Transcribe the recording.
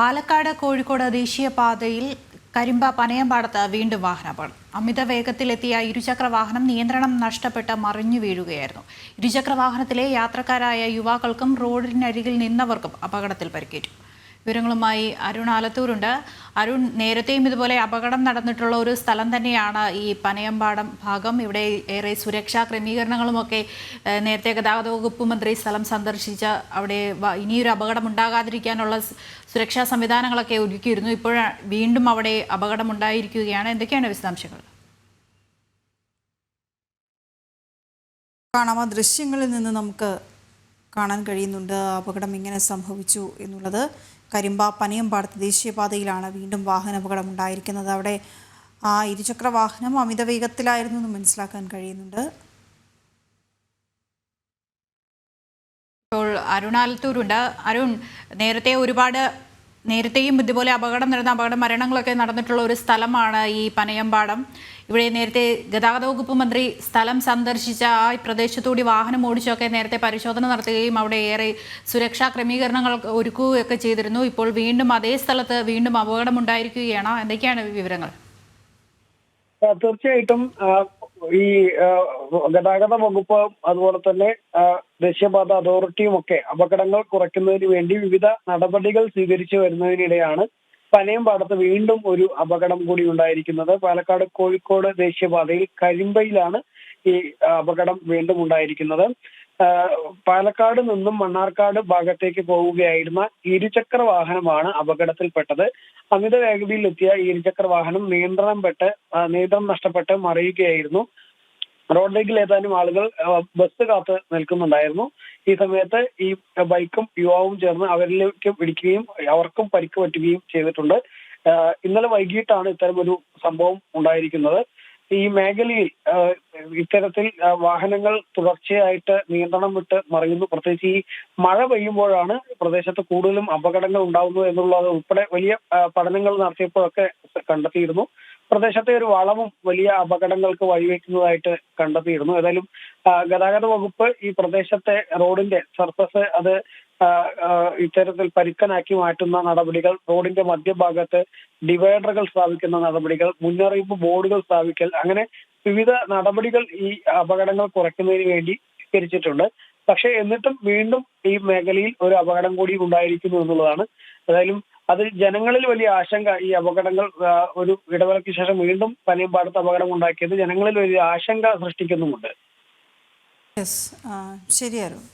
പാലക്കാട് കോഴിക്കോട് ദേശീയപാതയിൽ കരിമ്പ പനയമ്പാടത്ത് വീണ്ടും വാഹനാപകടം. അമിത വേഗത്തിലെത്തിയ ഇരുചക്ര വാഹനം നിയന്ത്രണം നഷ്ടപ്പെട്ട് മറിഞ്ഞു വീഴുകയായിരുന്നു. ഇരുചക്ര വാഹനത്തിലെ യാത്രക്കാരായ യുവാക്കൾക്കും റോഡിനരികിൽ നിന്നവർക്കും അപകടത്തിൽ പരിക്കേറ്റു. വിവരങ്ങളുമായി അരുൺ ആലത്തൂരുണ്ട്. അരുൺ നേരത്തെയും ഇതുപോലെ അപകടം നടന്നിട്ടുള്ള ഒരു സ്ഥലം തന്നെയാണ് ഈ പനയമ്പാടം ഭാഗം. ഇവിടെ ഏറെ സുരക്ഷാ ക്രമീകരണങ്ങളുമൊക്കെ നേരത്തെ ഗതാഗത വകുപ്പ് മന്ത്രി സ്ഥലം സന്ദർശിച്ച അവിടെ ഇനിയൊരു അപകടം ഉണ്ടാകാതിരിക്കാനുള്ള സുരക്ഷാ സംവിധാനങ്ങളൊക്കെ ഒരുക്കിയിരുന്നു. ഇപ്പോൾ വീണ്ടും അവിടെ അപകടം ഉണ്ടായിരിക്കുകയാണ്. എന്തൊക്കെയാണ് വിശദാംശങ്ങൾ? കാണാമ ദൃശ്യങ്ങളിൽ നിന്ന് നമുക്ക് കാണാൻ കഴിയുന്നുണ്ട്. അപകടം ഇങ്ങനെ സംഭവിച്ചു എന്നുള്ളത് കരിമ്പ പനയമ്പാടത്ത് ദേശീയപാതയിലാണ് വീണ്ടും വാഹന അപകടം ഉണ്ടായിരിക്കുന്നത്. അവിടെ ആ ഇരുചക്ര വാഹനം അമിത വേഗത്തിലായിരുന്നു എന്ന് മനസ്സിലാക്കാൻ കഴിയുന്നുണ്ട്. ഇപ്പോൾ അരുൺ ആലത്തൂരുണ്ട് അരുൺ നേരത്തെ ഒരുപാട് നേരത്തെയും ഇതുപോലെ അപകടം നടന്ന അപകട മരണങ്ങളൊക്കെ നടന്നിട്ടുള്ള ഒരു സ്ഥലമാണ് ഈ പനയമ്പാടം. ഇവിടെ നേരത്തെ ഗതാഗത വകുപ്പ് മന്ത്രി സ്ഥലം സന്ദർശിച്ച ആ പ്രദേശത്തൂടി വാഹനം ഓടിച്ചൊക്കെ നേരത്തെ പരിശോധന നടത്തുകയും അവിടെ ഏറെ സുരക്ഷാ ക്രമീകരണങ്ങൾ ഒരുക്കുകയൊക്കെ ചെയ്തിരുന്നു. ഇപ്പോൾ വീണ്ടും അതേ സ്ഥലത്ത് വീണ്ടും അപകടം ഉണ്ടായിരിക്കുകയാണ് എന്തൊക്കെയാണ് വിവരങ്ങൾ? തീർച്ചയായിട്ടും ഈ ഗതാഗത വകുപ്പ് അതുപോലെ തന്നെ ദേശീയപാത അതോറിറ്റിയും ഒക്കെ അപകടങ്ങൾ കുറയ്ക്കുന്നതിന് വേണ്ടി വിവിധ നടപടികൾ സ്വീകരിച്ചു വരുന്നതിനിടെയാണ് പനയം പാടത്ത് വീണ്ടും ഒരു അപകടം കൂടി ഉണ്ടായിരിക്കുന്നത്. പാലക്കാട് കോഴിക്കോട് ദേശീയപാതയിൽ കരിമ്പയിലാണ് ഈ അപകടം വീണ്ടും ഉണ്ടായിരിക്കുന്നത്. പാലക്കാട് നിന്നും മണ്ണാർക്കാട് ഭാഗത്തേക്ക് പോവുകയായിരുന്ന ഇരുചക്ര വാഹനമാണ് അപകടത്തിൽപ്പെട്ടത്. അമിത വേഗതയിലെത്തിയ ഇരുചക്ര വാഹനം നിയന്ത്രണം പെട്ട് നിയന്ത്രണം നഷ്ടപ്പെട്ട് മറിയുകയായിരുന്നു. റോഡിലേക്ക് ഏതാനും ആളുകൾ ബസ് കാത്ത് നിൽക്കുന്നുണ്ടായിരുന്നു. ഈ സമയത്ത് ഈ ബൈക്കും യുവാവും ചേർന്ന് അവരിലേക്ക് പിടിക്കുകയും അവർക്കും പരിക്ക് പറ്റുകയും ചെയ്തിട്ടുണ്ട്. ഇന്നലെ വൈകിട്ടാണ് ഇത്തരം ഒരു സംഭവം ഉണ്ടായിരിക്കുന്നത്. ഈ മേഖലയിൽ ഇത്തരത്തിൽ വാഹനങ്ങൾ തുടർച്ചയായിട്ട് നിയന്ത്രണം വിട്ട് മറിയുന്നു. പ്രത്യേകിച്ച് ഈ മഴ പെയ്യുമ്പോഴാണ് പ്രദേശത്ത് കൂടുതലും അപകടങ്ങൾ ഉണ്ടാകുന്നു എന്നുള്ളത് ഉൾപ്പെടെ വലിയ പഠനങ്ങൾ നടത്തിയപ്പോഴൊക്കെ കണ്ടെത്തിയിരുന്നു. പ്രദേശത്തെ ഒരു വളവും വലിയ അപകടങ്ങൾക്ക് വഴിവെക്കുന്നതായിട്ട് കണ്ടെത്തിയിരുന്നു. ഏതായാലും ഗതാഗത വകുപ്പ് ഈ പ്രദേശത്തെ റോഡിന്റെ സർഫസ് അത് ഇത്തരത്തിൽ പരുക്കനാക്കി മാറ്റുന്ന നടപടികൾ റോഡിന്റെ മധ്യഭാഗത്ത് ഡിവൈഡറുകൾ സ്ഥാപിക്കുന്ന നടപടികൾ മുന്നറിയിപ്പ് ബോർഡുകൾ സ്ഥാപിക്കൽ അങ്ങനെ വിവിധ നടപടികൾ ഈ അപകടങ്ങൾ കുറയ്ക്കുന്നതിന് വേണ്ടി സ്വീകരിച്ചിട്ടുണ്ട് പക്ഷേ എന്നിട്ടും വീണ്ടും ഈ മേഖലയിൽ ഒരു അപകടം കൂടി ഉണ്ടായിരിക്കുന്നു എന്നുള്ളതാണ്. ഏതായാലും അത് ജനങ്ങളിൽ വലിയ ആശങ്ക ഈ അപകടങ്ങൾ ഒരു ഇടവേളയ്ക്ക് ശേഷം വീണ്ടും പനയമ്പാടത്ത് അപകടം ഉണ്ടാക്കിയത് ജനങ്ങളിൽ വലിയ ആശങ്ക സൃഷ്ടിക്കുന്നുമുണ്ട്. ശരിയായിരുന്നു